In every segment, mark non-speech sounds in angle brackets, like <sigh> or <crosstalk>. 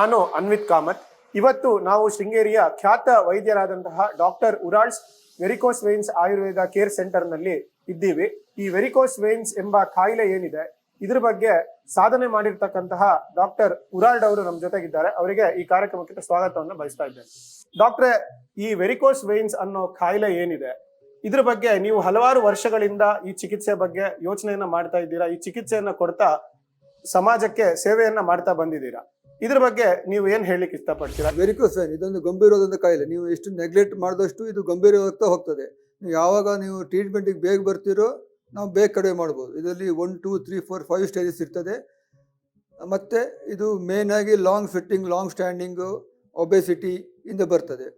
ನಾನು ಅನ್ವಿತ್ ಕಾಮತ್. ಇವತ್ತು ನಾವು ಶೃಂಗೇರಿಯ ಖ್ಯಾತ ವೈದ್ಯರಾದಂತಹ doctor Urala's varicose veins Ayurveda care ಸೆಂಟರ್ನಲ್ಲಿ ಇದ್ದೀವಿ. ಈ ವೆರಿಕೋಸ್ ವೇನ್ಸ್ ಎಂಬ ಕಾಯಿಲೆ ಏನಿದೆ, ಇದ್ರ ಬಗ್ಗೆ ಸಾಧನೆ ಮಾಡಿರ್ತಕ್ಕಂತಹ ಡಾಕ್ಟರ್ ಉರಾಲ್ಡ್ ಅವರು ನಮ್ಮ ಜೊತೆಗಿದ್ದಾರೆ. ಅವರಿಗೆ ಈ ಕಾರ್ಯಕ್ರಮಕ್ಕೆ ಸ್ವಾಗತವನ್ನು ಬಯಸ್ತಾ ಇದ್ದೇನೆ. ಡಾಕ್ಟ್ರೆ, ಈ ವೆರಿಕೋಸ್ ವೇನ್ಸ್ ಅನ್ನೋ ಕಾಯಿಲೆ ಏನಿದೆ, ಇದ್ರ ಬಗ್ಗೆ ನೀವು ಹಲವಾರು ವರ್ಷಗಳಿಂದ ಈ ಚಿಕಿತ್ಸೆ ಬಗ್ಗೆ ಯೋಚನೆಯನ್ನ ಮಾಡ್ತಾ ಇದ್ದೀರಾ? ಈ ಚಿಕಿತ್ಸೆಯನ್ನ ಕೊಡ್ತಾ ಸಮಾಜಕ್ಕೆ ಸೇವೆಯನ್ನ ಮಾಡ್ತಾ ಬಂದಿದ್ದೀರಾ? ಇದ್ರ ಬಗ್ಗೆ ನೀವು ಏನ್ ಹೇಳಲಿಕ್ಕೆ ಇಷ್ಟಪಡ್ತೀರಾ? ಗುಡ್ ಸರ್ ಇದೊಂದು ಗಂಭೀರವಾದಂಥ ಕಾಯಿಲೆ. ನೀವು ಎಷ್ಟು ನೆಗ್ಲೆಕ್ಟ್ ಮಾಡಿದಷ್ಟು ಇದು ಗಂಭೀರವಾಗ್ತಾ ಹೋಗ್ತದೆ. ನೀವು ಯಾವಾಗ ನೀವು ಟ್ರೀಟ್ಮೆಂಟಿಗೆ ಬೇಗ ಬರ್ತೀರೋ, ನಾವು ಬೇಗ ಕಡಿಮೆ ಮಾಡ್ಬೋದು. ಇದರಲ್ಲಿ one two three four five stages ಇರ್ತದೆ. ಮತ್ತು ಇದು ಮೇನ್ ಆಗಿ long fitting long standing obesity ಇಂದ ಬರ್ತದೆ.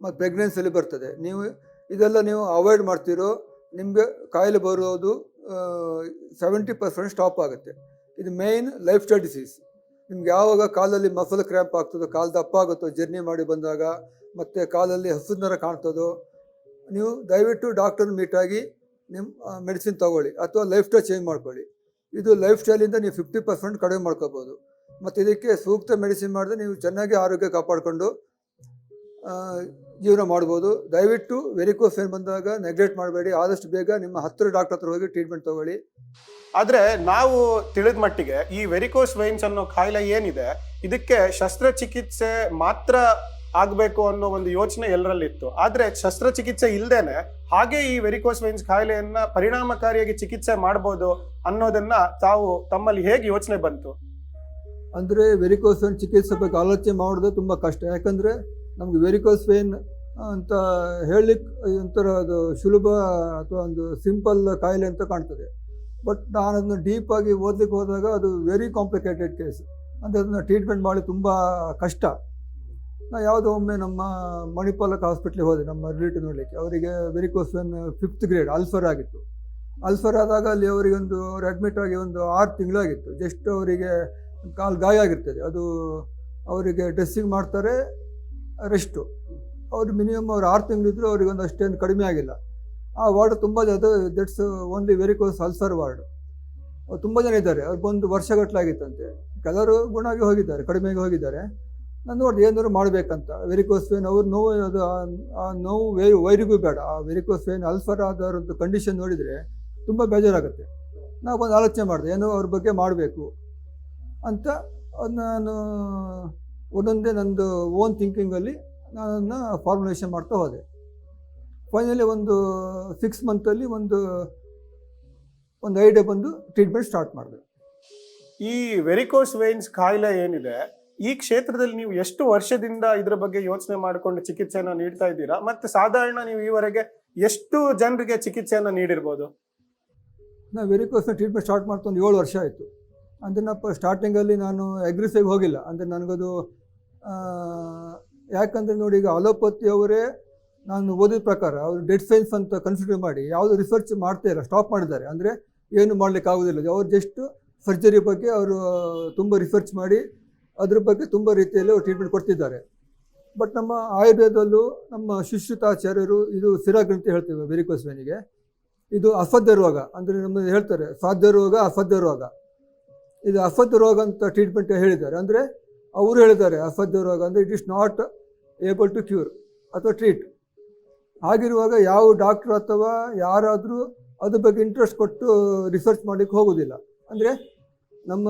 ಮತ್ತು ಪ್ರೆಗ್ನೆನ್ಸಿಯಲ್ಲಿ ಬರ್ತದೆ. ನೀವು ಇದೆಲ್ಲ ನೀವು ಅವಾಯ್ಡ್ ಮಾಡ್ತೀರೋ, ನಿಮಗೆ ಕಾಯಿಲೆ ಬರೋದು ಸೆವೆಂಟಿ ಪರ್ಸೆಂಟ್ ಸ್ಟಾಪ್ ಆಗುತ್ತೆ. ಇದು ಮೇಯ್ನ್ ಲೈಫ್ ಸ್ಟೈಲ್ ಡಿಸೀಸ್ ನಿಮ್ಗೆ ಯಾವಾಗ ಕಾಲಲ್ಲಿ ಮಸಲ್ ಕ್ರ್ಯಾಂಪ್ ಆಗ್ತದೋ, ಕಾಲು ದಪ್ಪ ಆಗುತ್ತೋ ಜರ್ನಿ ಮಾಡಿ ಬಂದಾಗ, ಮತ್ತು ಕಾಲಲ್ಲಿ ಹಸುನರ ನರ ಕಾಣ್ತದೋ, ನೀವು ದಯವಿಟ್ಟು ಡಾಕ್ಟರ್ ಮೀಟಾಗಿ ನಿಮ್ಮ ಮೆಡಿಸಿನ್ ತಗೊಳ್ಳಿ ಅಥವಾ ಲೈಫ್ ಸ್ಟೈಲ್ ಚೇಂಜ್ ಮಾಡ್ಕೊಳ್ಳಿ. ಇದು ಲೈಫ್ ಸ್ಟೈಲಿಂದ ನೀವು ಫಿಫ್ಟಿ ಪರ್ಸೆಂಟ್ ಕಡಿಮೆ ಮಾಡ್ಕೋಬೋದು. ಮತ್ತು ಇದಕ್ಕೆ ಸೂಕ್ತ ಮೆಡಿಸಿನ್ ಮಾಡಿದ್ರೆ ನೀವು ಚೆನ್ನಾಗಿ ಆರೋಗ್ಯ ಕಾಪಾಡಿಕೊಂಡು ಜೀವನ ಮಾಡ್ಬೋದು. ದಯವಿಟ್ಟು ವೆರಿಕೋಸ್ ಫೇನ್ ಬಂದಾಗ ನೆಗ್ಲೆಕ್ಟ್ ಮಾಡಬೇಡಿ. ಆದಷ್ಟು ಬೇಗ ನಿಮ್ಮ ಹತ್ತಿರ ಡಾಕ್ಟರ್ ಹತ್ರ ಹೋಗಿ ಟ್ರೀಟ್ಮೆಂಟ್ ತಗೊಳ್ಳಿ. ಆದರೆ ನಾವು ತಿಳಿದ ಮಟ್ಟಿಗೆ ಈ ವೆರಿಕೋಸ್ ವೈನ್ಸ್ ಅನ್ನೋ ಕಾಯಿಲೆ ಏನಿದೆ ಇದಕ್ಕೆ ಶಸ್ತ್ರಚಿಕಿತ್ಸೆ ಮಾತ್ರ ಆಗಬೇಕು ಅನ್ನೋ ಒಂದು ಯೋಚನೆ ಎಲ್ಲರಲ್ಲಿತ್ತು. ಆದರೆ ಶಸ್ತ್ರಚಿಕಿತ್ಸೆ ಇಲ್ಲದೇನೆ ಹಾಗೆ ಈ ವೆರಿಕೋಸ್ ವೈನ್ಸ್ ಕಾಯಿಲೆಯನ್ನ ಪರಿಣಾಮಕಾರಿಯಾಗಿ ಚಿಕಿತ್ಸೆ ಮಾಡ್ಬೋದು ಅನ್ನೋದನ್ನ ತಾವು ತಮ್ಮಲ್ಲಿ ಹೇಗೆ ಯೋಚನೆ ಬಂತು? ಅಂದರೆ ವೆರಿಕೋಸ್ ವೈನ್ ಚಿಕಿತ್ಸೆ ಬಗ್ಗೆ ಆಲೋಚನೆ ಮಾಡೋದು ತುಂಬ ಕಷ್ಟ. ಯಾಕಂದರೆ ನಮಗೆ ವೆರಿಕೋಸ್ ವೇನ್ ಅಂತ ಹೇಳಲಿಕ್ಕೆ ಒಂಥರ ಅದು ಸುಲಭ ಅಥವಾ ಒಂದು ಸಿಂಪಲ್ ಕಾಯಿಲೆ ಅಂತ ಕಾಣ್ತದೆ. ಬಟ್ ನಾನು ಅದನ್ನು ಡೀಪಾಗಿ ಓದಲಿಕ್ಕೆ ಹೋದಾಗ ಅದು ವೆರಿ ಕಾಂಪ್ಲಿಕೇಟೆಡ್ ಕೇಸ್ ಅಂದರೆ ಅದನ್ನು ಟ್ರೀಟ್ಮೆಂಟ್ ಮಾಡಿ ತುಂಬ ಕಷ್ಟ. ನಾ ಯಾವುದೋ ಒಮ್ಮೆ ನಮ್ಮ ಮಣಿಪಾಲಕ್ ಹಾಸ್ಪಿಟ್ಲಿಗೆ ಹೋದೆ, ನಮ್ಮ ರಿಲೇಟಿವ್ ನೋಡಲಿಕ್ಕೆ. ಅವರಿಗೆ varicose vein fifth grade ulcer ಆಗಿತ್ತು. ಅಲ್ಫರ್ ಆದಾಗ ಅಲ್ಲಿ ಅವರಿಗೆ ಒಂದು, ಅವ್ರು ಅಡ್ಮಿಟ್ ಆಗಿ ಒಂದು ಆರು ತಿಂಗಳಾಗಿತ್ತು. ಜಸ್ಟ್ ಅವರಿಗೆ ಕಾಲು ಗಾಯ ಆಗಿರ್ತದೆ. ಅದು ಅವರಿಗೆ ಡ್ರೆಸ್ಸಿಂಗ್ ಮಾಡ್ತಾರೆ ರೆಸ್ಟು ಅವ್ರು ಮಿನಿಮಮ್ ಅವ್ರು ಆರು ತಿಂಗಳಿದ್ರು ಅವ್ರಿಗೆ ಒಂದು ಅಷ್ಟೇನು ಕಡಿಮೆ ಆಗಿಲ್ಲ. ಆ ವಾರ್ಡ್ ತುಂಬ ಅದು that's only varicose ulcer ward. ತುಂಬ ಜನ ಇದ್ದಾರೆ. ಅವ್ರು ಬಂದು ವರ್ಷಗಟ್ಟಲಾಗಿತ್ತಂತೆ. ಕೆಲವರು ಗುಣ ಆಗಿ ಹೋಗಿದ್ದಾರೆ ಕಡಿಮೆಯಾಗಿ ಹೋಗಿದ್ದಾರೆ. ನಾನು ನೋಡಿ ಏನಾದ್ರು ಮಾಡಬೇಕಂತ. ವೆರಿಕೋಸ್ ವೇನ್ ಅವ್ರು ನೋವು ಅದು ಆ ನೋವು ವೈ, ವೈರಿಗೂ ಬೇಡ. ಆ ವೆರಿಕೋಸ್ ವೇನ್ ಅಲ್ಸರ್ ಆದವ್ರದ್ದು ಕಂಡೀಷನ್ ನೋಡಿದರೆ ತುಂಬ ಬೇಜಾರಾಗುತ್ತೆ. ನಾವು ಒಂದು ಆಲೋಚನೆ ಮಾಡಿದೆ, ಏನೋ ಅವ್ರ ಬಗ್ಗೆ ಮಾಡಬೇಕು ಅಂತ ನಾನು ಒಂದೊಂದೇ ನಂದು ಓನ್ ಥಿಂಕಿಂಗಲ್ಲಿ ನಾನು ಫಾರ್ಮುಲೇಷನ್ ಮಾಡ್ತಾ ಹೋದೆ. ಫೈನಲಿ ಒಂದು ಸಿಕ್ಸ್ ಮಂತಲ್ಲಿ ಒಂದು ಒಂದು ಐಡಿಯಾ ಬಂದು ಟ್ರೀಟ್ಮೆಂಟ್ ಸ್ಟಾರ್ಟ್ ಮಾಡಿದೆ. ಈ ವೆರಿಕೋಸ್ ವೈನ್ಸ್ ಕಾಯಿಲೆ ಏನಿದೆ ಈ ಕ್ಷೇತ್ರದಲ್ಲಿ ನೀವು ಎಷ್ಟು ವರ್ಷದಿಂದ ಇದರ ಬಗ್ಗೆ ಯೋಚನೆ ಮಾಡಿಕೊಂಡು ಚಿಕಿತ್ಸೆಯನ್ನು ನೀಡ್ತಾ ಇದ್ದೀರಾ? ಮತ್ತು ಸಾಧಾರಣ ನೀವು ಈವರೆಗೆ ಎಷ್ಟು ಜನರಿಗೆ ಚಿಕಿತ್ಸೆಯನ್ನು ನೀಡಿರ್ಬೋದು? ನಾವು ವೆರಿಕೋಸ್ನ ಟ್ರೀಟ್ಮೆಂಟ್ ಸ್ಟಾರ್ಟ್ ಮಾಡ್ತಾ ಒಂದು ಏಳು ವರ್ಷ ಆಯಿತು. ಅಂದರೆ ನಪ್ಪ ಸ್ಟಾರ್ಟಿಂಗಲ್ಲಿ ನಾನು ಅಗ್ರೆಸಿವ್ ಹೋಗಿಲ್ಲ. ಅಂದರೆ ನನಗದು ಯಾಕಂದರೆ ನೋಡಿ ಈಗ ಅಲೋಪತಿ ಅವರೇ ನಾನು ಓದಿದ ಪ್ರಕಾರ ಅವರು ಡೆಡ್ ಸೈನ್ಸ್ ಅಂತ ಕನ್ಸಿಡರ್ ಮಾಡಿ ಯಾವುದು ರಿಸರ್ಚ್ ಮಾಡ್ತಾ ಇಲ್ಲ ಸ್ಟಾಪ್ ಮಾಡಿದ್ದಾರೆ. ಅಂದರೆ ಏನು ಮಾಡಲಿಕ್ಕೆ ಆಗೋದಿಲ್ಲ. ಅವ್ರು ಜಸ್ಟ್ ಸರ್ಜರಿ ಬಗ್ಗೆ ಅವರು ತುಂಬ ರಿಸರ್ಚ್ ಮಾಡಿ ಅದ್ರ ಬಗ್ಗೆ ತುಂಬ ರೀತಿಯಲ್ಲಿ ಅವ್ರು ಟ್ರೀಟ್ಮೆಂಟ್ ಕೊಡ್ತಿದ್ದಾರೆ. ಬಟ್ ನಮ್ಮ ಆಯುರ್ವೇದದಲ್ಲೂ ನಮ್ಮ ಶುಶ್ರುತಾಚಾರ್ಯರು ಇದು ಸ್ಥಿರಗ್ರಂಥಿ ಹೇಳ್ತೇವೆ ವೇನಿಗೆ ಇದು ಅಸಾಧ್ಯ ರೋಗ ಅಂದರೆ ನಮ್ಮ ಹೇಳ್ತಾರೆ, ಸಾಧ್ಯ ರೋಗ ಅಸಾಧ್ಯ ರೋಗ. ಇದು ಅಸಾಧ್ಯ ರೋಗ ಅಂತ ಟ್ರೀಟ್ಮೆಂಟ್ ಹೇಳಿದ್ದಾರೆ. ಅಂದರೆ ಅವರು ಹೇಳಿದ್ದಾರೆ ಅಸಾಧ್ಯ ರೋಗ ಅಂದರೆ it is not able to cure ಅಥವಾ ಟ್ರೀಟ್ ಹಾಗಿರುವಾಗ ಯಾವ ಡಾಕ್ಟ್ರು ಅಥವಾ ಯಾರಾದರೂ ಅದ್ರ ಬಗ್ಗೆ ಇಂಟ್ರೆಸ್ಟ್ ಕೊಟ್ಟು ರಿಸರ್ಚ್ ಮಾಡಲಿಕ್ಕೆ ಹೋಗೋದಿಲ್ಲ. ಅಂದರೆ ನಮ್ಮ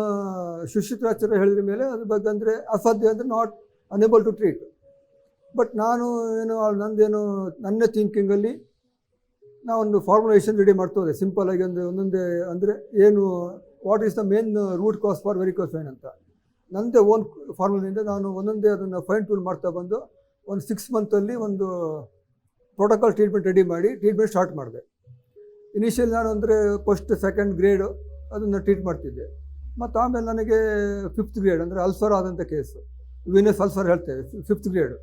ಶುಶ್ರುತಾಚಾರ್ಯ ಹೇಳಿದ ಮೇಲೆ ಅದ್ರ ಬಗ್ಗೆ ಅಂದರೆ ಅಸಾಧ್ಯ ಅಂದರೆ not unable to treat but ನಾನು ಏನು, ನಂದೇನು, ನನ್ನ ಥಿಂಕಿಂಗಲ್ಲಿ ನಾವೊಂದು ಫಾರ್ಮುಲೇಷನ್ ರೆಡಿ ಮಾಡ್ತೋದೆ ಸಿಂಪಲ್ ಆಗಿ ಒಂದು, ಒಂದೊಂದೇ, ಅಂದರೆ ಏನು what is the main root cause for varicose vein ಅಂತ. ನನ್ನದೇ ಓನ್ ಫಾರ್ಮುಲಿಂದ ನಾನು ಒಂದೊಂದೇ ಅದನ್ನು ಫೈನ್ ಟ್ಯೂನ್ ಮಾಡ್ತಾ ಬಂದು ಒಂದು ಸಿಕ್ಸ್ ಮಂತಲ್ಲಿ ಒಂದು ಪ್ರೋಟೋಕಾಲ್ ಟ್ರೀಟ್ಮೆಂಟ್ ರೆಡಿ ಮಾಡಿ ಟ್ರೀಟ್ಮೆಂಟ್ ಸ್ಟಾರ್ಟ್ ಮಾಡಿದೆ. ಇನಿಷಿಯಲ್ ನಾನು ಅಂದರೆ ಫಸ್ಟ್ ಸೆಕೆಂಡ್ ಗ್ರೇಡು ಅದನ್ನು ಟ್ರೀಟ್ ಮಾಡ್ತಿದ್ದೆ. ಮತ್ತು ಆಮೇಲೆ ನನಗೆ ಫಿಫ್ತ್ ಗ್ರೇಡ್ ಅಂದರೆ ಅಲ್ಸರ್ ಆದಂಥ ಕೇಸು ವಿನಸ್ ಅಲ್ಸರ್ ಹೇಳ್ತೇವೆ ಫಿಫ್ತ್ ಗ್ರೇಡ್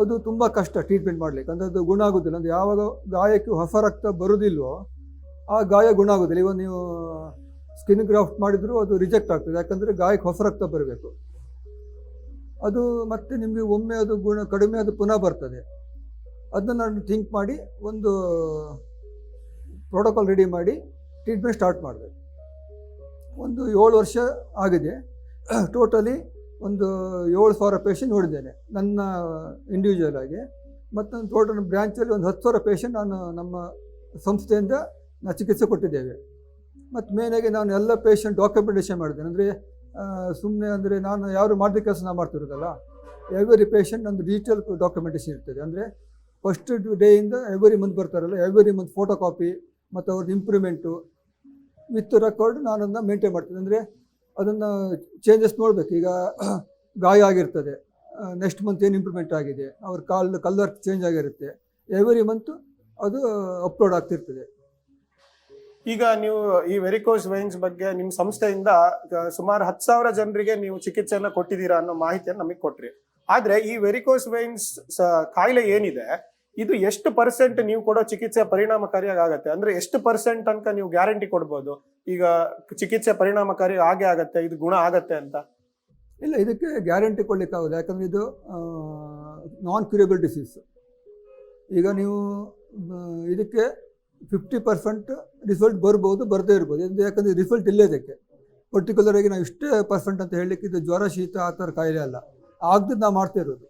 ಅದು ತುಂಬ ಕಷ್ಟ ಟ್ರೀಟ್ಮೆಂಟ್ ಮಾಡಲಿಕ್ಕೆ. ಅಂದರೆ ಅದು ಗುಣ ಆಗೋದಿಲ್ಲ. ಅಂದರೆ ಯಾವಾಗ ಗಾಯಕ್ಕೆ ಹೊಸ ರಕ್ತ ಬರೋದಿಲ್ವೋ, ಆ ಗಾಯ ಗುಣ ಆಗೋದಿಲ್ಲ. ಇವಾಗ ನೀವು ಸ್ಕಿನ್ ಗ್ರಾಫ್ಟ್ ಮಾಡಿದರೂ ಅದು ರಿಜೆಕ್ಟ್ ಆಗ್ತದೆ. ಯಾಕಂದರೆ ಗಾಯಕ್ಕೆ ಹೊಸ ರಕ್ತ ಬರಬೇಕು. ಅದು ಮತ್ತೆ ನಿಮಗೆ ಒಮ್ಮೆ ಅದು ಗುಣ, ಕಡಿಮೆ ಅದು ಪುನಃ ಬರ್ತದೆ. ಅದನ್ನ ನಾನು ಥಿಂಕ್ ಮಾಡಿ ಒಂದು ಪ್ರೋಟೋಕಾಲ್ ರೆಡಿ ಮಾಡಿ ಟ್ರೀಟ್ಮೆಂಟ್ ಸ್ಟಾರ್ಟ್ ಮಾಡಿದೆ. ಒಂದು ಏಳು ವರ್ಷ ಆಗಿದೆ. ಟೋಟಲಿ ಒಂದು ಏಳು ಸಾವಿರ ಪೇಷಂಟ್ ನೋಡಿದ್ದೇನೆ. ನನ್ನ ಇಂಡಿವಿಜುವಲ್ ಆಗಿ. ಮತ್ತು ನನ್ನ ಟೋಟಲ್ ಬ್ರ್ಯಾಂಚಲ್ಲಿ ಒಂದು ಹತ್ತು ಸಾವಿರ ಪೇಷಂಟ್ ನಾನು ನಮ್ಮ ಸಂಸ್ಥೆಯಿಂದ ನಾವು ಚಿಕಿತ್ಸೆ ಕೊಟ್ಟಿದ್ದೇವೆ. ಮತ್ತು ಮೇನಾಗಿ ನಾನು ಎಲ್ಲ ಪೇಷಂಟ್ ಡಾಕ್ಯುಮೆಂಟೇಷನ್ ಮಾಡಿದ್ದೇನೆ. ಅಂದರೆ ಸುಮ್ಮನೆ ಅಂದರೆ ನಾನು ಯಾರು ಮಾಡಿದ ಕೆಲಸ ನಾನು ಮಾಡ್ತಿರೋದಲ್ಲ. ಎವ್ರಿ ಪೇಷಂಟ್ ನಂದು ಡಿಜಿಟಲ್ ಡಾಕ್ಯುಮೆಂಟೇಷನ್ ಇರ್ತದೆ. ಅಂದರೆ ಫಸ್ಟ್ ಡೇಯಿಂದ ಎವ್ರಿ ಮಂತ್ ಬರ್ತಾರಲ್ಲ ಎವ್ರಿ ಮಂತ್ ಫೋಟೋ ಕಾಪಿ ಮತ್ತು ಅವ್ರದ್ದು ಇಂಪ್ರೂವ್ಮೆಂಟು ವಿತ್ ರೆಕಾರ್ಡ್ ನಾನು ಅದನ್ನು ಮೇಂಟೈನ್ ಮಾಡ್ತೀನಿ. ಅಂದರೆ, ಅದನ್ನು ಚೇಂಜಸ್ ನೋಡಬೇಕು. ಈಗ <clears throat> ಗಾಯ ಆಗಿರ್ತದೆ. ನೆಕ್ಸ್ಟ್ ಮಂತ್ ಏನು ಇಂಪ್ರೂವ್ಮೆಂಟ್ ಆಗಿದೆ? ಅವ್ರ ಕಾಲ್ ಕಲರ್ ಚೇಂಜ್ ಆಗಿರುತ್ತೆ. ಎವ್ರಿ ಮಂತ್ ಅದು ಅಪ್ಲೋಡ್ ಆಗ್ತಿರ್ತದೆ. ಈಗ ನೀವು ಈ ವೆರಿಕೋಸ್ ವೈನ್ಸ್ ಬಗ್ಗೆ ನಿಮ್ಮ ಸಂಸ್ಥೆಯಿಂದ ಸುಮಾರು ಹತ್ತು ಸಾವಿರ ಜನರಿಗೆ ನೀವು ಚಿಕಿತ್ಸೆಯನ್ನು ಕೊಟ್ಟಿದ್ದೀರಾ ಅನ್ನೋ ಮಾಹಿತಿಯನ್ನು ನಮಗೆ ಕೊಟ್ರಿ. ಆದ್ರೆ ಈ ವೆರಿಕೋಸ್ ವೈನ್ಸ್ ಕಾಯಿಲೆ ಏನಿದೆ, ಇದು ಎಷ್ಟು ಪರ್ಸೆಂಟ್ ನೀವು ಕೊಡೋ ಚಿಕಿತ್ಸೆ ಪರಿಣಾಮಕಾರಿಯಾಗಿ ಆಗುತ್ತೆ ಅಂದ್ರೆ ಎಷ್ಟು ಪರ್ಸೆಂಟ್ ತನಕ ನೀವು ಗ್ಯಾರಂಟಿ ಕೊಡ್ಬೋದು? ಈಗ ಚಿಕಿತ್ಸೆ ಪರಿಣಾಮಕಾರಿ ಆಗೇ ಆಗತ್ತೆ, ಇದು ಗುಣ ಆಗತ್ತೆ ಅಂತ. ಇಲ್ಲ, ಇದಕ್ಕೆ ಗ್ಯಾರಂಟಿ ಕೊಡ್ಲಿಕ್ಕಾಗೋದು. ಯಾಕಂದ್ರೆ ಇದು ನಾನ್ ಕ್ಯೂರೇಬಲ್ ಡಿಸೀಸ್ ಈಗ ನೀವು ಇದಕ್ಕೆ ಫಿಫ್ಟಿ ಪರ್ಸೆಂಟ್ ರಿಸಲ್ಟ್ ಬರ್ಬೋದು, ಬರದೇ ಇರ್ಬೋದು. ಎಂದು ಯಾಕಂದರೆ ರಿಸಲ್ಟ್ ಇಲ್ಲೇ ಇದಕ್ಕೆ. ಪರ್ಟಿಕ್ಯುಲರ್ ಆಗಿ ನಾವು ಇಷ್ಟೇ ಪರ್ಸೆಂಟ್ ಅಂತ ಹೇಳಲಿಕ್ಕೆ ಇದು ಜ್ವರ, ಶೀತ ಆ ಥರ ಕಾಯಿಲೆ ಅಲ್ಲ. ಆಗ್ದಿದ್ದು ನಾವು ಮಾಡ್ತಾ ಇರೋದು.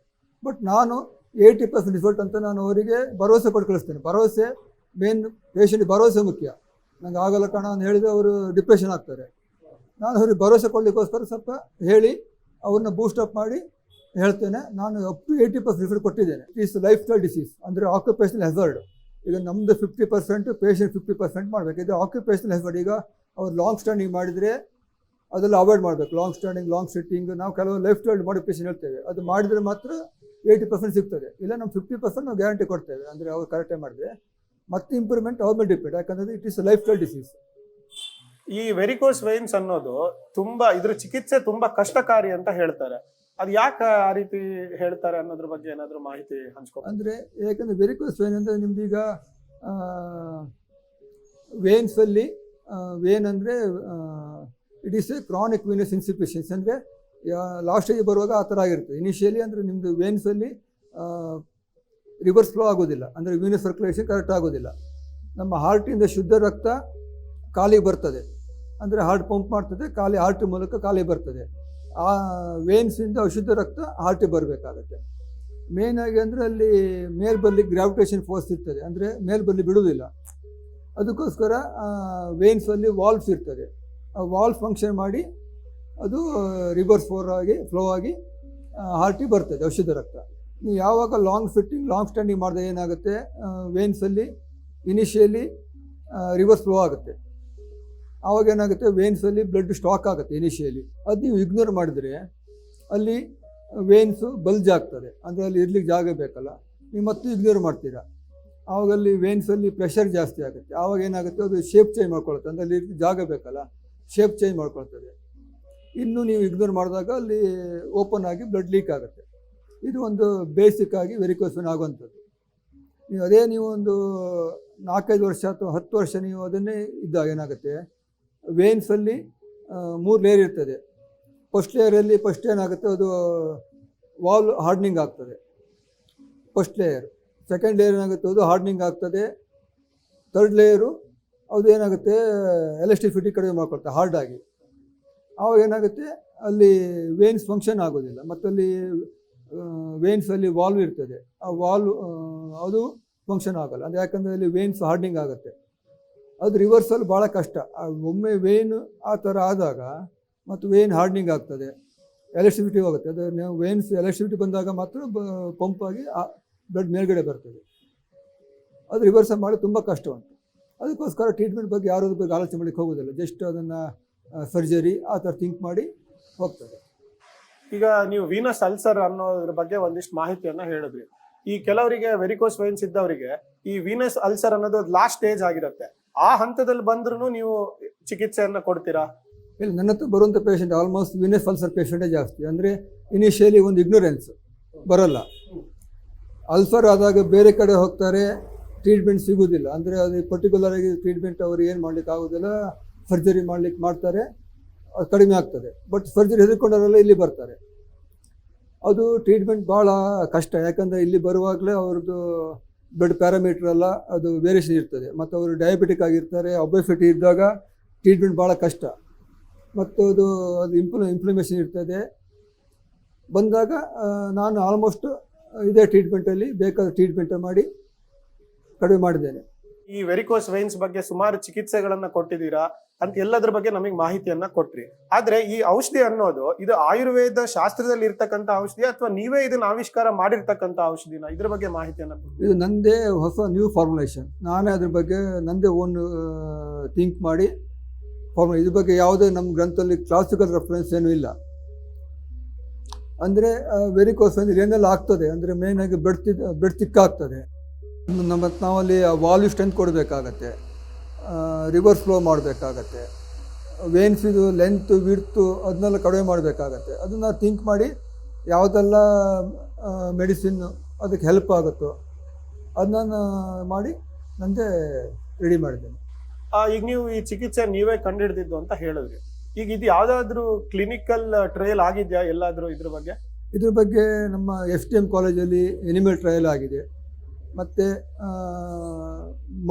ಬಟ್ ನಾನು ಏಯ್ಟಿ ಪರ್ಸೆಂಟ್ ರಿಸಲ್ಟ್ ಅಂತ ನಾನು ಅವರಿಗೆ ಭರವಸೆ ಕೊಟ್ಟು ಕಳಿಸ್ತೇನೆ. ಭರವಸೆ ಮೇನ್ ಪೇಷಂಟ್ ಭರವಸೆ ಮುಖ್ಯ. ನಂಗೆ ಆಗಲ್ಲ ಕಾರಣ ಅಂತ ಹೇಳಿದರೆ ಅವರು ಡಿಪ್ರೆಷನ್ ಆಗ್ತಾರೆ. ನಾನು ಅವ್ರಿಗೆ ಭರವಸೆ ಕೊಡಲಿಕ್ಕೋಸ್ಕರ ಸ್ವಲ್ಪ ಹೇಳಿ, ಅವ್ರನ್ನ ಬೂಸ್ಟಪ್ ಮಾಡಿ ಹೇಳ್ತೇನೆ. ನಾನು up to eighty percent result ಕೊಟ್ಟಿದ್ದೇನೆ. ಇಸ್ ಲೈಫ್ ಸ್ಟೈಲ್ ಡಿಸೀಸ್ ಅಂದರೆ ಆಕ್ಯುಪೇಷನಲ್ ಹೆಸರ್ಡ್ ಈಗ ನಮ್ಮದು fifty percent patient fifty percent ಮಾಡಬೇಕು. ಇದು ಆಕ್ಯುಪೇಷನಲ್ ಹೆಸರ್ ಈಗ ಅವ್ರು ಲಾಂಗ್ ಸ್ಟ್ಯಾಂಡಿಂಗ್ ಮಾಡಿದರೆ ಅದೆಲ್ಲ ಅವಾಯ್ಡ್ ಮಾಡಬೇಕು. ಲಾಂಗ್ ಸ್ಟ್ಯಾಂಡಿಂಗ್ ಲಾಂಗ್ ಸಿಟ್ಟಿಂಗ್ ನಾವು ಕೆಲವು ಲೈಫ್ ಸ್ಟೈಲ್ ಮಾಡಿಪೇಷನ್ ಹೇಳ್ತೇವೆ. ಅದು ಮಾಡಿದರೆ ಮಾತ್ರ ಏಯ್ಟಿ ಪರ್ಸೆಂಟ್ ಸಿಗ್ತದೆ. ಇಲ್ಲ ನಮ್ಮ ಫಿಫ್ಟಿ ಪರ್ಸೆಂಟ್ ನಾವು ಗ್ಯಾರಂಟಿ ಕೊಡ್ತೇವೆ. ಅಂದರೆ ಅವ್ರು ಕರೆಕ್ಟಾಗಿ ಮಾಡಿದ್ರೆ ಮತ್ತೆ ಇಂಪ್ರೂವ್ಮೆಂಟ್ ಅವ್ರ ಮೇಲೆ ಡಿಪೆಂಡ್ ಯಾಕಂದರೆ it is life style disease ಈ ವೆರಿಕೋಸ್ ವೈನ್ಸ್ ಅನ್ನೋದು ತುಂಬಾ, ಇದ್ರ ಚಿಕಿತ್ಸೆ ತುಂಬಾ ಕಷ್ಟಕಾರಿ ಅಂತ ಹೇಳ್ತಾರೆ. ಅದು ಯಾಕೆ ಆ ರೀತಿ ಹೇಳ್ತಾರೆ ಅನ್ನೋದ್ರ ಬಗ್ಗೆ ಏನಾದರೂ ಮಾಹಿತಿ ಹಂಚ್ಕೊ ಅಂದರೆ ಯಾಕಂದರೆ ವೆರಿಕೋಸ್ ವೇನ್ ಅಂದರೆ ಈಗ ವೇನ್ಸಲ್ಲಿ ವೇನ್ ಅಂದರೆ it is a chronic venous insufficiencies ಅಂದರೆ ಲಾಸ್ಟ್ ಸ್ಟೇಜ್ ಬರುವಾಗ ಆ ಥರ ಆಗಿರುತ್ತೆ. ಇನಿಷಿಯಲಿ ಅಂದರೆ ನಿಮ್ಮದು ವೇನ್ಸಲ್ಲಿ ರಿವರ್ಸ್ ಫ್ಲೋ ಆಗೋದಿಲ್ಲ. ಅಂದರೆ ವೀನಸ್ ಸರ್ಕ್ಯುಲೇಷನ್ ಕರೆಕ್ಟ್ ಆಗೋದಿಲ್ಲ. ನಮ್ಮ ಹಾರ್ಟಿಂದ ಶುದ್ಧ ರಕ್ತ ಕಾಲಿಗೆ ಬರ್ತದೆ. ಅಂದರೆ ಹಾರ್ಟ್ ಪಂಪ್ ಮಾಡ್ತದೆ, ಖಾಲಿ ಹಾರ್ಟ್ ಮೂಲಕ ಖಾಲಿ ಬರ್ತದೆ. ಆ ವೇನ್ಸಿಂದ ಅಶುದ್ಧ ರಕ್ತ ಹಾರ್ಟಿಗೆ ಬರಬೇಕಾಗತ್ತೆ. ಮೇನ್ ಆಗಿ ಅಂದರೆ ಅಲ್ಲಿ ಮೇಲ್ ಬರಲಿ ಗ್ರಾವಿಟೇಷನ್ ಫೋರ್ಸ್ ಇರ್ತದೆ. ಅಂದರೆ ಮೇಲ್ ಬರಲಿ ಬಿಡುವುದಿಲ್ಲ. ಅದಕ್ಕೋಸ್ಕರ ವೇನ್ಸಲ್ಲಿ ವಾಲ್ವ್ಸ್ ಇರ್ತದೆ. ಆ ವಾಲ್ವ್ ಫಂಕ್ಷನ್ ಮಾಡಿ ಅದು ರಿವರ್ಸ್ ಫೋರ್ ಆಗಿ ಫ್ಲೋ ಆಗಿ ಹಾರ್ಟಿಗೆ ಬರ್ತದೆ ಔಷಧ ರಕ್ತ. ನೀವು ಯಾವಾಗ ಲಾಂಗ್ ಫಿಟ್ಟಿಂಗ್ ಲಾಂಗ್ ಸ್ಟ್ಯಾಂಡಿಂಗ್ ಮಾಡಿದಾಗ ಏನಾಗುತ್ತೆ? ವೇನ್ಸಲ್ಲಿ ಇನಿಷಿಯಲಿ ರಿವರ್ಸ್ ಫ್ಲೋ ಆಗುತ್ತೆ. ಆವಾಗ ಏನಾಗುತ್ತೆ ವೇನ್ಸಲ್ಲಿ ಬ್ಲಡ್ ಸ್ಟಾಕ್ ಆಗುತ್ತೆ ಇನಿಷಿಯಲಿ ಅದು ನೀವು ಇಗ್ನೋರ್ ಮಾಡಿದ್ರೆ ಅಲ್ಲಿ ವೇನ್ಸು ಬಲ್ಜ್ ಆಗ್ತದೆ. ಅಂದರೆ ಅಲ್ಲಿ ಇರ್ಲಿಕ್ಕೆ ಜಾಗ ಬೇಕಲ್ಲ. ನೀವು ಮತ್ತೆ ಇಗ್ನೋರ್ ಮಾಡ್ತೀರಾ. ಆವಾಗ ಅಲ್ಲಿ ವೇನ್ಸಲ್ಲಿ ಪ್ರೆಷರ್ ಜಾಸ್ತಿ ಆಗುತ್ತೆ. ಆವಾಗ ಏನಾಗುತ್ತೆ, ಅದು ಶೇಪ್ ಚೇಂಜ್ ಮಾಡ್ಕೊಳುತ್ತೆ. ಅಂದರೆ ಅಲ್ಲಿ ಜಾಗ ಬೇಕಲ್ಲ. ಶೇಪ್ ಚೇಂಜ್ ಮಾಡ್ಕೊಳ್ತದೆ. ಇನ್ನು ನೀವು ಇಗ್ನೋರ್ ಮಾಡಿದಾಗ ಅಲ್ಲಿ ಓಪನ್ ಆಗಿ ಬ್ಲಡ್ ಲೀಕ್ ಆಗುತ್ತೆ. ಇದು ಒಂದು ಬೇಸಿಕ್ ಆಗಿ ವೆರಿಕೋಸನ್ ಆಗುವಂಥದ್ದು. ನೀವು ಅದೇ ನೀವು ಒಂದು ನಾಲ್ಕೈದು ವರ್ಷ ಅಥವಾ ಹತ್ತು ವರ್ಷ ನೀವು ಅದನ್ನೇ ಇದ್ದಾಗ ಏನಾಗುತ್ತೆ ವೇನ್ಸಲ್ಲಿ ಮೂರು ಲೇಯರ್ ಇರ್ತದೆ. ಫಸ್ಟ್ ಲೇಯರಲ್ಲಿ ಫಸ್ಟ್ ಏನಾಗುತ್ತೆ ಅದು ವಾಲ್ ಹಾರ್ಡ್ನಿಂಗ್ ಆಗ್ತದೆ. ಫಸ್ಟ್ ಲೇಯರ್ ಸೆಕೆಂಡ್ ಲೇಯರ್ ಏನಾಗುತ್ತೆ? ಅದು ಹಾರ್ಡ್ನಿಂಗ್ ಆಗ್ತದೆ. ಥರ್ಡ್ ಲೇಯರು ಅದು ಏನಾಗುತ್ತೆ? ಎಲೆಕ್ಟ್ರಿಸಿಟಿ ಕಡಿಮೆ ಮಾಡ್ಕೊಳ್ತಾರೆ ಹಾರ್ಡಾಗಿ ಆವಾಗ ಏನಾಗುತ್ತೆ? ಅಲ್ಲಿ ವೇನ್ಸ್ ಫಂಕ್ಷನ್ ಆಗೋದಿಲ್ಲ. ಮತ್ತು ಅಲ್ಲಿ ವೇನ್ಸಲ್ಲಿ ವಾಲ್ವ್ ಇರ್ತದೆ. ಆ ವಾಲ್ವ್ ಅದು ಫಂಕ್ಷನ್ ಆಗೋಲ್ಲ. ಅದು ಯಾಕಂದರೆ ಅಲ್ಲಿ ವೇನ್ಸ್ ಹಾರ್ಡ್ನಿಂಗ್ ಆಗುತ್ತೆ. ಅದು ರಿವರ್ಸಲ್ ಭಾಳ ಕಷ್ಟ. ಒಮ್ಮೆ ವೇನ್ ಆ ಥರ ಆದಾಗ ಮತ್ತು ವೇನ್ ಹಾರ್ಡ್ನಿಂಗ್ ಆಗ್ತದೆ. ಎಲೆಕ್ಟ್ರಿಸಿಟಿ ಹೋಗುತ್ತೆ. ಅದು ನೀವು ವೇನ್ಸ್ ಎಲೆಕ್ಟ್ರಿಸಿಟಿ ಬಂದಾಗ ಮಾತ್ರ ಪಂಪ್ ಆಗಿ ಬ್ಲಡ್ ಮೇಲ್ಗಡೆ ಬರ್ತದೆ. ಅದು ರಿವರ್ಸಲ್ ಮಾಡಿ ತುಂಬ ಕಷ್ಟ ಉಂಟು. ಅದಕ್ಕೋಸ್ಕರ ಟ್ರೀಟ್ಮೆಂಟ್ ಬಗ್ಗೆ ಯಾರು ಬಗ್ಗೆ ಆಲೋಚನೆ ಮಾಡಲಿಕ್ಕೆ ಹೋಗೋದಿಲ್ಲ. ಜಸ್ಟ್ ಅದನ್ನು ಸರ್ಜರಿ ಆ ಥರ ಥಿಂಕ್ ಮಾಡಿ ಹೋಗ್ತದೆ. ಈಗ ನೀವು ವೀನಸ್ ಅಲ್ಸರ್ ಅನ್ನೋದ್ರ ಬಗ್ಗೆ ಒಂದಿಷ್ಟು ಮಾಹಿತಿಯನ್ನು ಹೇಳಿದ್ರಿ. ಈ ಕೆಲವರಿಗೆ ವೆರಿಕೋಸ್ ವೈನ್ಸ್ ಇದ್ದವರಿಗೆ ಈ ವೀನಸ್ ಅಲ್ಸರ್ ಅನ್ನೋದು ಲಾಸ್ಟ್ ಸ್ಟೇಜ್ ಆಗಿರುತ್ತೆ. ಆ ಹಂತದಲ್ಲಿ ಬಂದ್ರೂ ನೀವು ಚಿಕಿತ್ಸೆಯನ್ನ ಕೊಡ್ತೀರಾ? ಇಲ್ಲ, ನನ್ನ ಹತ್ರ ಬರುವಂಥ ಪೇಷಂಟ್ ಆಲ್ಮೋಸ್ಟ್ ವಿನಸ್ ಅಲ್ಸರ್ ಪೇಷಂಟೇ ಜಾಸ್ತಿ. ಅಂದರೆ ಇನಿಷಿಯಲಿ ಒಂದು ಇಗ್ನೋರೆನ್ಸ್ ಬರಲ್ಲ. ಅಲ್ಸರ್ ಆದಾಗ ಬೇರೆ ಕಡೆ ಹೋಗ್ತಾರೆ ಟ್ರೀಟ್ಮೆಂಟ್ ಸಿಗೋದಿಲ್ಲ. ಅಂದರೆ ಅದು ಪರ್ಟಿಕ್ಯುಲರ್ ಆಗಿ ಟ್ರೀಟ್ಮೆಂಟ್ ಅವರು ಏನು ಮಾಡ್ಲಿಕ್ಕೆ ಆಗೋದಿಲ್ಲ ಸರ್ಜರಿ ಮಾಡ್ಲಿಕ್ಕೆ ಮಾಡ್ತಾರೆ, ಅದು ಕಡಿಮೆ ಆಗ್ತದೆ. ಬಟ್ ಸರ್ಜರಿ ಹೆದರ್ಕೊಂಡವರೆಲ್ಲ ಇಲ್ಲಿ ಬರ್ತಾರೆ. ಅದು ಟ್ರೀಟ್ಮೆಂಟ್ ಭಾಳ ಕಷ್ಟ. ಯಾಕಂದರೆ ಇಲ್ಲಿ ಬರುವಾಗಲೇ ಅವ್ರದ್ದು ಬ್ಲಡ್ ಪ್ಯಾರಾಮೀಟರ್ ಎಲ್ಲ ಅದು ವೇರಿಯೇಷನ್ ಇರ್ತದೆ. ಮತ್ತು ಅವರು ಡಯಾಬಿಟಿಕ್ ಆಗಿರ್ತಾರೆ ಒಬೆಸಿಟಿ ಇದ್ದಾಗ ಟ್ರೀಟ್ಮೆಂಟ್ ಭಾಳ ಕಷ್ಟ. ಮತ್ತು ಅದು ಅದು ಇಂಪ್ಲ ಇಂಪ್ಲಿಮೇಷನ್ ಇರ್ತದೆ. ಬಂದಾಗ ನಾನು ಆಲ್ಮೋಸ್ಟ್ ಇದೇ ಟ್ರೀಟ್ಮೆಂಟಲ್ಲಿ ಬೇಕಾದ ಟ್ರೀಟ್ಮೆಂಟ್ ಮಾಡಿ ಕಡಿಮೆ ಮಾಡಿದ್ದೇನೆ. ಈ ವೆರಿಕೋಸ್ ವೈನ್ಸ್ ಬಗ್ಗೆ ಸುಮಾರು ಚಿಕಿತ್ಸೆಗಳನ್ನು ಕೊಟ್ಟಿದ್ದೀರಾ? ಅಂತ ಎಲ್ಲದ್ರ ಬಗ್ಗೆ ನಮಗೆ ಮಾಹಿತಿಯನ್ನ ಕೊಟ್ರಿ. ಆದ್ರೆ ಈ ಔಷಧಿ ಅನ್ನೋದು ಇದು ಆಯುರ್ವೇದ ಶಾಸ್ತ್ರದಲ್ಲಿ ಇರ್ತಕ್ಕಂಥ ಔಷಧಿ ಅಥವಾ ನೀವೇ ಇದನ್ನ ಆವಿಷ್ಕಾರ ಮಾಡಿರ್ತಕ್ಕಂಥ ಔಷಧಿನ? ಇದ್ರ ಬಗ್ಗೆ ಮಾಹಿತಿಯನ್ನ. ಇದು ನಂದೇ ಹೊಸ ನ್ಯೂ ಫಾರ್ಮುಲೇಷನ್ ನಾನೇ ಅದ್ರ ಬಗ್ಗೆ ನಂದೇ ಓನ್ ಥಿಂಕ್ ಮಾಡಿ ಫಾರ್ಮು ಇದ್ರ ಬಗ್ಗೆ ಯಾವುದೇ ನಮ್ಮ ಗ್ರಂಥದಲ್ಲಿ ಕ್ಲಾಸಿಕಲ್ ರೆಫರೆನ್ಸ್ ಏನೂ ಇಲ್ಲ. ಅಂದರೆ ವೆರಿಕೋಸ್ ಅಂದರೆ ಏನೆಲ್ಲ ಆಗ್ತದೆ? ಅಂದರೆ ಆಗಿ ಬೆಡ್ ಬೆಡ್ ತಿಕ್ಕಾಗ್ತದೆ. ನಮ್ಮ ನಾವಲ್ಲಿ ವಾಲ್ಯೂ ಸ್ಟ್ರೆಂತ್ ಕೊಡಬೇಕಾಗತ್ತೆ. ರಿವರ್ಸ್ ಫ್ಲೋ ಮಾಡಬೇಕಾಗತ್ತೆ. ವೇನ್ಸ್ ಇದು ಲೆಂತ್ ವಿಡ್ತು ಅದನ್ನೆಲ್ಲ ಕಡಿಮೆ ಮಾಡಬೇಕಾಗತ್ತೆ. ಅದನ್ನು ಥಿಂಕ್ ಮಾಡಿ ಯಾವುದೆಲ್ಲ ಮೆಡಿಸಿನ್ ಅದಕ್ಕೆ ಹೆಲ್ಪ್ ಆಗುತ್ತೋ ಅದನ್ನ ಮಾಡಿ ನನಗೆ ರೆಡಿ ಮಾಡಿದ್ದೇನೆ. ಈಗ ನೀವು ಈ ಚಿಕಿತ್ಸೆ ನೀವೇ ಕಂಡುಹಿಡಿದಿದ್ದು ಅಂತ ಹೇಳಿದ್ರಿ. ಈಗ ಇದು ಯಾವುದಾದ್ರೂ ಕ್ಲಿನಿಕಲ್ ಟ್ರಯಲ್ ಆಗಿದೆಯಾ? ಎಲ್ಲಾದರೂ ಇದ್ರ ಬಗ್ಗೆ? ಇದ್ರ ಬಗ್ಗೆ ನಮ್ಮ ಎಸ್ ಟಿ ಎಂ ಕಾಲೇಜಲ್ಲಿ ಎನಿಮಲ್ ಟ್ರಯಲ್ ಆಗಿದೆ. ಮತ್ತು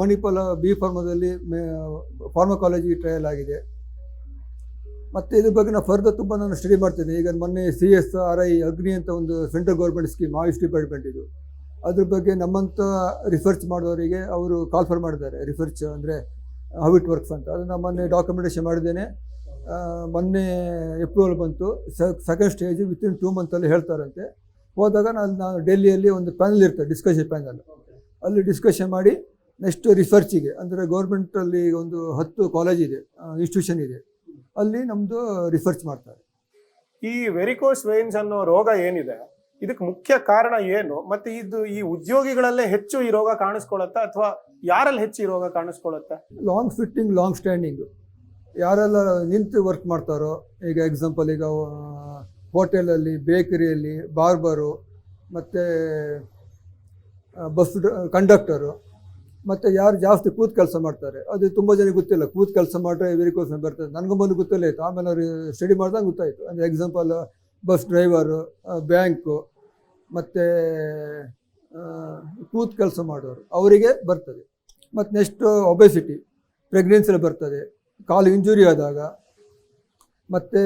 ಮಣಿಪಾಲ ಬಿ ಫಾರ್ಮದಲ್ಲಿ ಫಾರ್ಮಕಾಲಜಿ ಟ್ರಯಲ್ ಆಗಿದೆ. ಮತ್ತು ಇದ್ರ ಬಗ್ಗೆ ನಾನು ಫರ್ದರ್ ತುಂಬ ನಾನು ಸ್ಟಡಿ ಮಾಡ್ತೇನೆ. ಈಗ ಮೊನ್ನೆ C S R I Agni ಅಂತ ಒಂದು central government scheme Ayush department ಇದು. ಅದ್ರ ಬಗ್ಗೆ ನಮ್ಮಂಥ ರಿಸರ್ಚ್ ಮಾಡೋರಿಗೆ ಅವರು ಕಾಲ್ಫರ್ ಮಾಡಿದ್ದಾರೆ. ರಿಸರ್ಚ್ ಅಂದರೆ ಇಟ್ ವರ್ಕ್ಸ್ ಅಂತ. ಅದನ್ನು ಮೊನ್ನೆ ಡಾಕ್ಯುಮೆಂಟೇಷನ್ ಮಾಡಿದ್ದೇನೆ. ಮೊನ್ನೆ ಎಪ್ರೂವಲ್ ಬಂತು. ಸೆಕೆಂಡ್ ಸ್ಟೇಜ್ ವಿತಿನ್ ಟೂ ಮಂತಲ್ಲಿ ಹೇಳ್ತಾರಂತೆ. ಹೋದಾಗ ನಾನು ನಾನು ಡೆಲ್ಲಿಯಲ್ಲಿ ಒಂದು ಪ್ಯಾನಲ್ ಇರ್ತದೆ ಡಿಸ್ಕಷನ್ ಪ್ಯಾನಲ್ ಅಲ್ಲಿ. ಡಿಸ್ಕಷನ್ ಮಾಡಿ ನೆಕ್ಸ್ಟ್ ರಿಸರ್ಚಿಗೆ ಅಂದರೆ ಗೌರ್ಮೆಂಟಲ್ಲಿ ಒಂದು ಹತ್ತು ಕಾಲೇಜ್ ಇದೆ ಇನ್ಸ್ಟಿಟ್ಯೂಷನ್ ಇದೆ. ಅಲ್ಲಿ ನಮ್ಮದು ರಿಸರ್ಚ್ ಮಾಡ್ತಾರೆ. ಈ ವೆರಿಕೋಸ್ ವೇನ್ಸ್ ಅನ್ನೋ ರೋಗ ಏನಿದೆ ಇದಕ್ಕೆ ಮುಖ್ಯ ಕಾರಣ ಏನು ಮತ್ತೆ ಇದು ಈ ಉದ್ಯೋಗಿಗಳಲ್ಲೇ ಹೆಚ್ಚು ಈ ರೋಗ ಕಾಣಿಸ್ಕೊಳ್ಳುತ್ತಾ ಅಥವಾ ಯಾರಲ್ಲಿ ಹೆಚ್ಚು ಈ ರೋಗ ಕಾಣಿಸ್ಕೊಳ್ಳುತ್ತೆ? ಲಾಂಗ್ ಫಿಟ್ಟಿಂಗ್ ಲಾಂಗ್ ಸ್ಟ್ಯಾಂಡಿಂಗು ಯಾರೆಲ್ಲ ನಿಂತು ವರ್ಕ್ ಮಾಡ್ತಾರೋ ಈಗ ಎಕ್ಸಾಂಪಲ್ ಈಗ ಹೋಟೆಲಲ್ಲಿ, ಬೇಕರಿಯಲ್ಲಿ, ಬಾರ್ಬರು, ಮತ್ತು ಬಸ್ ಕಂಡಕ್ಟರು, ಮತ್ತು ಯಾರು ಜಾಸ್ತಿ ಕೂತ್ ಕೆಲಸ ಮಾಡ್ತಾರೆ. ಅದು ತುಂಬ ಜನಕ್ಕೆ ಗೊತ್ತಿಲ್ಲ. ಕೂತ್ ಕೆಲಸ ಮಾಡಿದ್ರೆ ವೆರಿಕೋಸ್ ಬರ್ತದೆ. ನನಗೂ ಮೊದಲು ಗೊತ್ತಲ್ಲೇ ಇತ್ತು. ಆಮೇಲೆ ಅವರು ಸ್ಟಡಿ ಮಾಡಿದಾಗ ಗೊತ್ತಾಯಿತು. ಅಂದರೆ ಎಕ್ಸಾಂಪಲ್ ಬಸ್ ಡ್ರೈವರು ಬ್ಯಾಂಕು ಮತ್ತು ಕೂತ್ ಕೆಲಸ ಮಾಡೋರು. ಅವರಿಗೆ ಬರ್ತದೆ. ಮತ್ತು ನೆಕ್ಸ್ಟು ಒಬೆಸಿಟಿ ಪ್ರೆಗ್ನೆನ್ಸಿಲಿ ಬರ್ತದೆ. ಕಾಲು ಇಂಜುರಿ ಆದಾಗ, ಮತ್ತು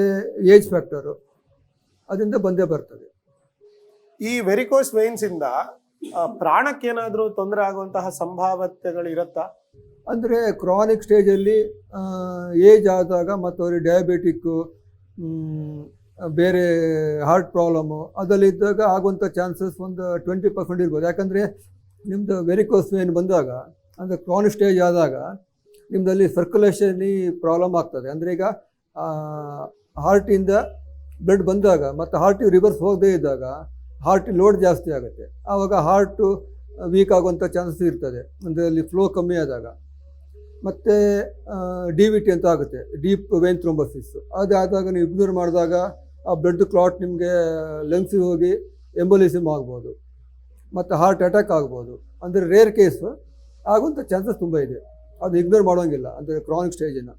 ಏಜ್ ಫ್ಯಾಕ್ಟರು ಅದರಿಂದ ಬಂದೇ ಬರ್ತದೆ. ಈ ವೆರಿಕೋಸ್ ವೈನ್ಸ್ ಇಂದ ಪ್ರಾಣಕ್ಕೇನಾದರೂ ತೊಂದರೆ ಆಗುವಂತಹ ಸಂಭಾವ್ಯತೆಗಳು ಇರುತ್ತಾ? ಅಂದರೆ ಕ್ರಾನಿಕ್ ಸ್ಟೇಜಲ್ಲಿ ಏಜ್ ಆದಾಗ ಮತ್ತು ಅವ್ರಿಗೆ ಡಯಾಬಿಟಿಕ್ಕು ಬೇರೆ ಹಾರ್ಟ್ ಪ್ರಾಬ್ಲಮ್ಮು ಅದರಲ್ಲಿದ್ದಾಗ ಆಗುವಂಥ ಚಾನ್ಸಸ್ ಒಂದು ಟ್ವೆಂಟಿ ಪರ್ಸೆಂಟ್ ಇರ್ಬೋದು. ಯಾಕಂದರೆ ನಿಮ್ಮದು ವೆರಿಕೋಸ್ ವೇನ್ ಬಂದಾಗ ಅಂದರೆ ಕ್ರಾನಿಕ್ ಸ್ಟೇಜ್ ಆದಾಗ ನಿಮ್ಮದಲ್ಲಿ ಸರ್ಕ್ಯುಲೇಷನ್ ಪ್ರಾಬ್ಲಮ್ ಆಗ್ತದೆ. ಅಂದರೆ ಈಗ ಹಾರ್ಟಿಂದ ಬ್ಲಡ್ ಬಂದಾಗ ಮತ್ತು ಹಾರ್ಟಿಗೆ ರಿವರ್ಸ್ ಹೋಗದೇ ಇದ್ದಾಗ ಹಾರ್ಟ್ ಲೋಡ್ ಜಾಸ್ತಿ ಆಗುತ್ತೆ. ಆವಾಗ ಹಾರ್ಟು ವೀಕ್ ಆಗುವಂಥ ಚಾನ್ಸಸ್ ಇರ್ತದೆ. ಅಂದರೆ ಅಲ್ಲಿ ಫ್ಲೋ ಕಮ್ಮಿ ಆದಾಗ. ಮತ್ತು ಡಿ ವಿ ಟಿ ಅಂತ ಆಗುತ್ತೆ. ಡೀಪ್ ವೇನ್ ಥ್ರೋಂಬೋಸಿಸ್ ಅದಾದಾಗ ನೀವು ಇಗ್ನೋರ್ ಮಾಡಿದಾಗ ಆ ಬ್ಲಡ್ ಕ್ಲಾಟ್ ನಿಮಗೆ ಲಂಗ್ಸಿಗೆ ಹೋಗಿ ಎಂಬಲಿಸಿಮ್ ಆಗ್ಬೋದು. ಮತ್ತು ಹಾರ್ಟ್ ಅಟ್ಯಾಕ್ ಆಗ್ಬೋದು. ಅಂದರೆ ರೇರ್ ಕೇಸು ಆಗುವಂಥ ಚಾನ್ಸಸ್ ತುಂಬ ಇದೆ. ಅದು ಇಗ್ನೋರ್ ಮಾಡೋಂಗಿಲ್ಲ. ಅಂದರೆ ಕ್ರಾನಿಕ್ ಸ್ಟೇಜನ್ನು